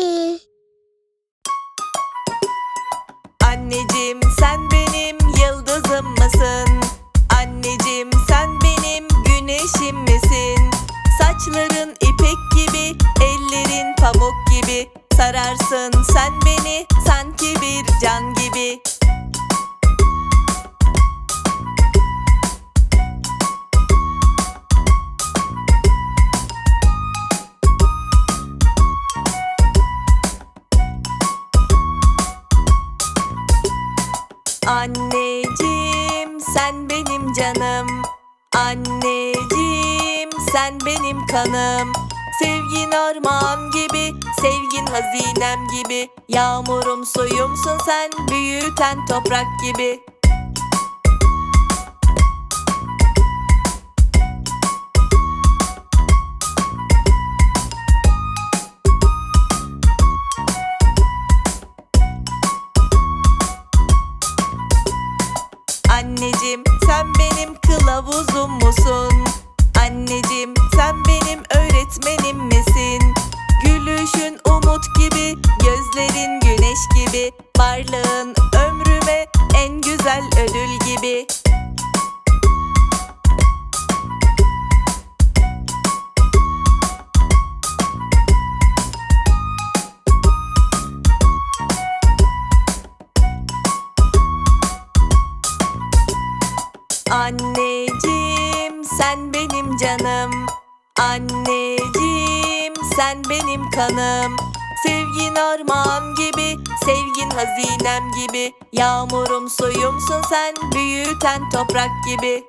gibi. Anneciğim sen benim yıldızım mısın? Anneciğim sen benim güneşim misin? Saçların ipek gibi, ellerin pamuk gibi Sararsın sen beni sanki Anneciğim sen benim canım. Anneciğim sen benim kanım. Sevgin armağan gibi Sevgin hazinem gibi. Yağmurum suyumsun sen Büyüten toprak gibi Anneciğim sen benim kılavuzum musun? Anneciğim sen benim öğretmenim misin? Gülüşün umut gibi, gözlerin güneş gibi Varlığın ömrüme en güzel ödül gibi Anneciğim sen benim canım. Anneciğim sen benim kanım. Sevgin armağan gibi Sevgin hazinem gibi. Yağmurum suyumsun sen Büyüten toprak gibi